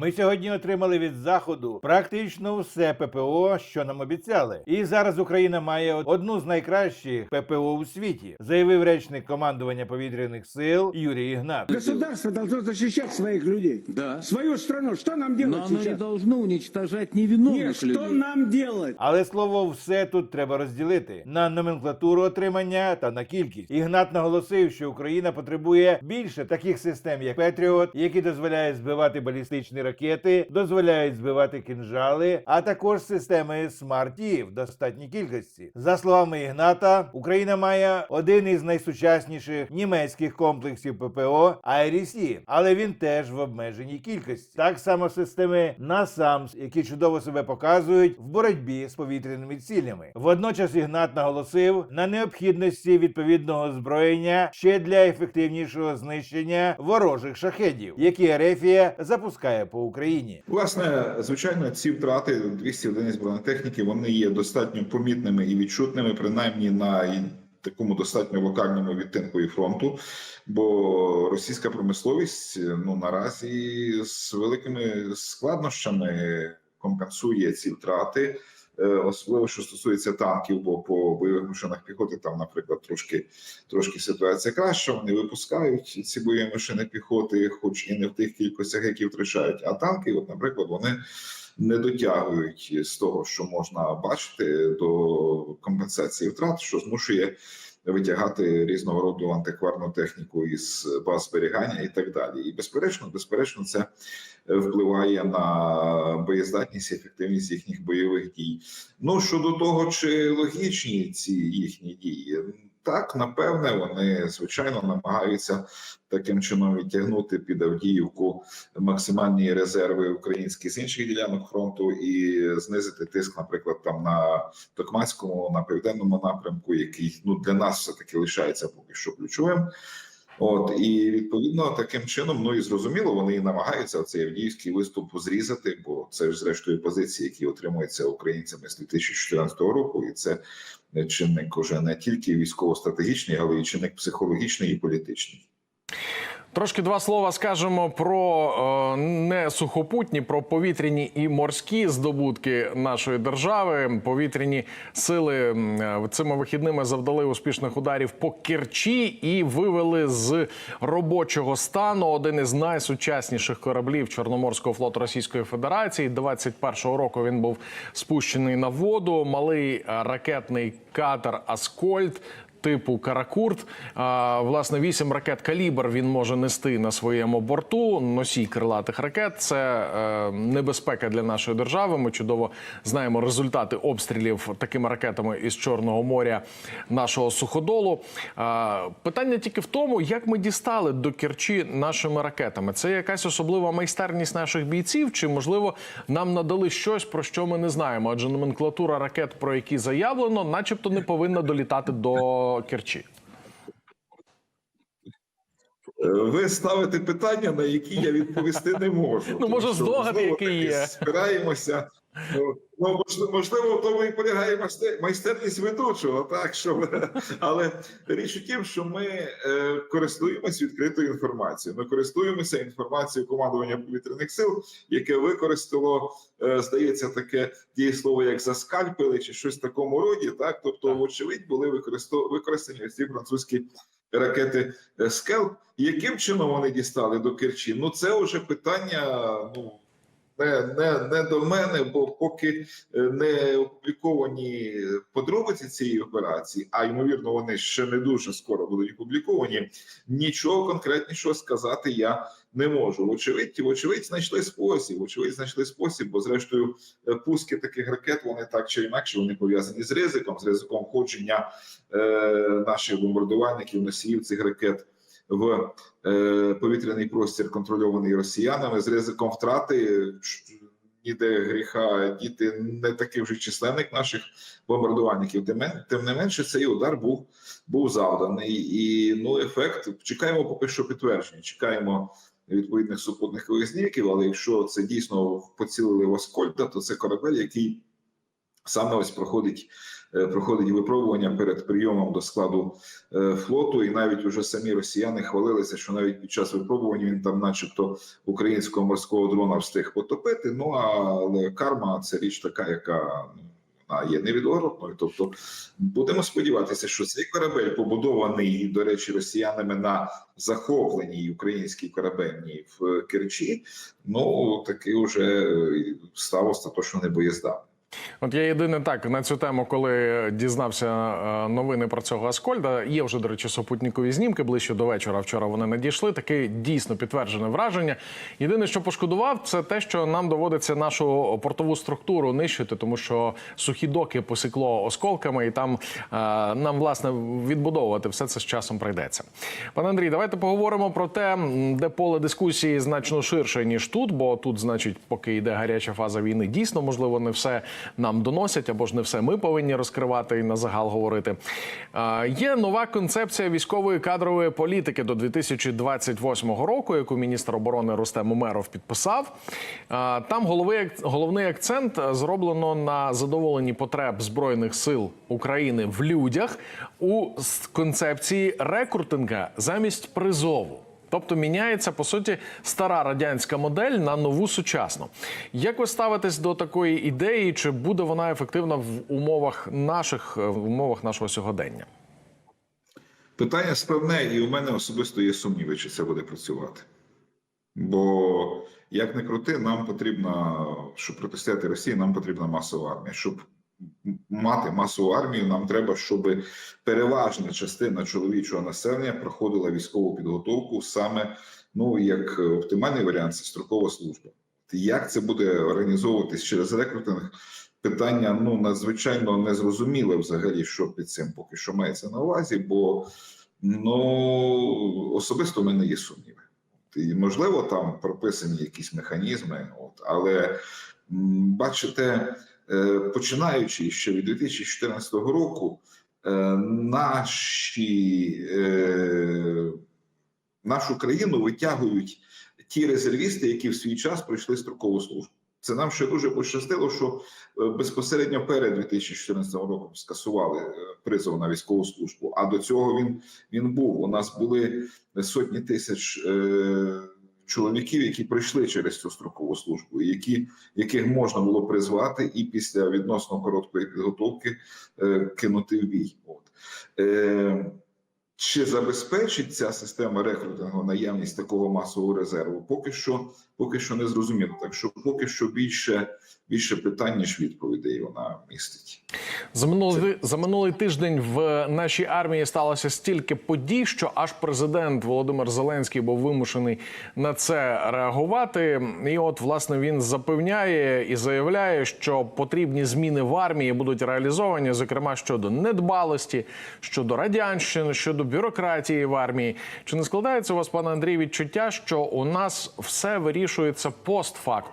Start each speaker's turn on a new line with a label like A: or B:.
A: Ми сьогодні отримали від заходу практично все ППО, що нам обіцяли. І зараз Україна має одну з найкращих ППО у світі, заявив речник командування повітряних сил Юрій Ігнат.
B: Государство должно защищать своих людей.
C: Да.
B: Свою страну. Что нам
C: Но
B: делать
C: оно не должно уничтожать
B: Нет, что
C: людей.
B: нам делать?
A: Але слово все тут треба розділити на номенклатуру отримання та на кількість. Ігнат наголосив, що Україна потребує більше таких систем, як Петріот, які дозволяють збивати балістичні ракети, дозволяють збивати кинжали, а також системи смарті в достатній кількості. За словами Ігната, Україна має один із найсучасніших німецьких комплексів ППО IRIS-T, але він теж в обмеженій кількості. Так само системи NASAMS, які чудово себе показують в боротьбі з повітряними цілями. Водночас Ігнат наголосив на необхідності відповідного озброєння ще для ефективнішого знищення ворожих шахедів, які Ерефія запускає по Україні.
D: Власне, звичайно, ці втрати 200 одиниць бронетехніки вони є достатньо помітними і відчутними, принаймні на такому достатньо локальному відтинку і фронту. Бо російська промисловість ну наразі з великими складнощами компенсує ці втрати. Е, Особливо що стосується танків, бо по бойових машинах піхоти там, наприклад, трошки трошки ситуація краща. Вони випускають ці бойові машини піхоти, хоч і не в тих кількостях, які втрачають. А танки, от, наприклад, вони не дотягують з того, що можна бачити до компенсації втрат, що змушує витягати різного роду антикварну техніку із баз зберігання і так далі. І безперечно, безперечно, це впливає на боєздатність і ефективність їхніх бойових дій. Ну щодо того, чи логічні ці їхні дії, так напевне, вони звичайно намагаються таким чином відтягнути під Авдіївку максимальні резерви українські з інших ділянок фронту і знизити тиск, наприклад, там на Токмацькому, на південному напрямку, який ну для нас все таки лишається поки що ключовим. От і відповідно таким чином, ну і зрозуміло, вони і намагаються цей авдіївський виступ зрізати, бо це ж зрештою позиції, які отримуються українцями з 2014 року, і це чинник уже не тільки військово-стратегічний, але й чинник психологічний і політичний.
E: Трошки два слова скажемо про е, не сухопутні, про повітряні і морські здобутки нашої держави. Повітряні сили е, цими вихідними завдали успішних ударів по Керчі і вивели з робочого стану один із найсучасніших кораблів Чорноморського флоту Російської Федерації. 21-го року він був спущений на воду. Малий е, ракетний катер Аскольд типу Каракурт. А, власне, вісім ракет калібр він може нести на своєму борту. Носій крилатих ракет. Це е, небезпека для нашої держави. Ми чудово знаємо результати обстрілів такими ракетами із Чорного моря нашого суходолу. А, питання тільки в тому, як ми дістали до Керчі нашими ракетами. Це якась особлива майстерність наших бійців, чи можливо нам надали щось, про що ми не знаємо? Адже номенклатура ракет, про які заявлено, начебто не повинна долітати до Керчі.
D: Е, Ви ставите питання, на які я відповісти не можу.
E: Ну, може,
D: Тому що,
E: здогад
D: знову
E: який є.
D: Спираємося. Ну, ну, можливо, в тому і полягає майстерність ведучого, так що але річ у тім, що ми е, користуємося відкритою інформацією. Ми користуємося інформацією командування повітряних сил, яке використало, е, здається, таке дієслово, як заскальпили, чи щось в такому роді. Так, тобто, вочевидь, були використані ці французькі ракети Скелп. Скел. Яким чином вони дістали до Керчі? Ну це вже питання. Ну не, не, не до мене, бо поки е, не опубліковані подробиці цієї операції, а ймовірно, вони ще не дуже скоро будуть опубліковані. Нічого конкретнішого сказати я не можу. Вочевидь, вочевидь, знайшли спосіб. Вочевидь, знайшли спосіб, бо зрештою е, пуски таких ракет вони так чи інакше вони пов'язані з ризиком, з ризиком входження е, наших бомбардувальників, носіїв цих ракет в е, повітряний простір, контрольований росіянами, з ризиком втрати. Ніде гріха діти не таких вже численних наших бомбардувальників. Тим, не менше, цей удар був був завданий, і ну ефект чекаємо поки що підтвердження. Чекаємо відповідних супутних визніків. Але якщо це дійсно поцілили в Аскольда, то це корабель, який саме ось проходить проходить випробування перед прийомом до складу е, флоту, і навіть уже самі росіяни хвалилися, що навіть під час випробування він там, начебто, українського морського дрона встиг потопити. Ну але карма це річ така, яка ну, вона є невідворотною. Тобто будемо сподіватися, що цей корабель побудований, до речі, росіянами на захопленій українській корабельній в Керчі. Ну таки вже е, став остаточно небоєздатним.
E: От я єдине так на цю тему, коли дізнався е, новини про цього Аскольда. Є вже, до речі, супутникові знімки ближче до вечора. Вчора вони надійшли. Таке дійсно підтверджене враження. Єдине, що пошкодував, це те, що нам доводиться нашу портову структуру нищити, тому що сухі доки посікло осколками, і там е, нам власне відбудовувати все це з часом прийдеться. Пане Андрій, давайте поговоримо про те, де поле дискусії значно ширше ніж тут, бо тут, значить, поки йде гаряча фаза війни, дійсно можливо не все нам доносять, або ж не все ми повинні розкривати і на загал говорити. Є нова концепція військової кадрової політики до 2028 року, яку міністр оборони Рустем Умеров підписав. Там головий головний акцент е, зроблено на задоволенні потреб збройних сил України в людях у концепції рекрутинга замість призову. Тобто міняється по суті стара радянська модель на нову сучасну. Як ви ставитесь до такої ідеї? Чи буде вона ефективна в умовах наших е, в умовах нашого сьогодення?
D: Питання складне, і у мене особисто є сумніви, чи це буде працювати. Бо як не крути, нам потрібно, щоб протистояти Росії, нам потрібна масова армія. Щоб мати масову армію, нам треба, щоб переважна частина чоловічого населення проходила військову підготовку саме ну як оптимальний варіант це строкова служба. Як це буде організовуватись через рекрутинг? Питання ну надзвичайно незрозуміле взагалі, що під цим поки що мається на увазі, бо ну особисто в мене є сумніви. І можливо, там прописані якісь механізми, от але бачите, починаючи ще від 2014 року, е, наші е, нашу країну витягують ті резервісти, які в свій час пройшли строкову службу. Це нам ще дуже пощастило, що е, безпосередньо перед 2014 роком скасували е, призов на військову службу. А до цього він він був. У нас були сотні тисяч е, чоловіків, які пройшли через цю строкову службу, які яких можна було призвати і після відносно короткої підготовки е, кинути в бій. От е, чи забезпечить ця система рекрутингу наявність такого масового резерву? Поки що, поки що не зрозуміло. Так що поки що більше більше питань ніж відповідей вона містить.
E: За минулий за минулий тиждень в нашій армії сталося стільки подій, що аж президент Володимир Зеленський був вимушений на це реагувати. І от власне він запевняє і заявляє, що потрібні зміни в армії будуть реалізовані, зокрема щодо недбалості, щодо радянщини, щодо бюрократії в армії. Чи не складається у вас, пане Андрій, відчуття, що у нас все вирішується постфактум?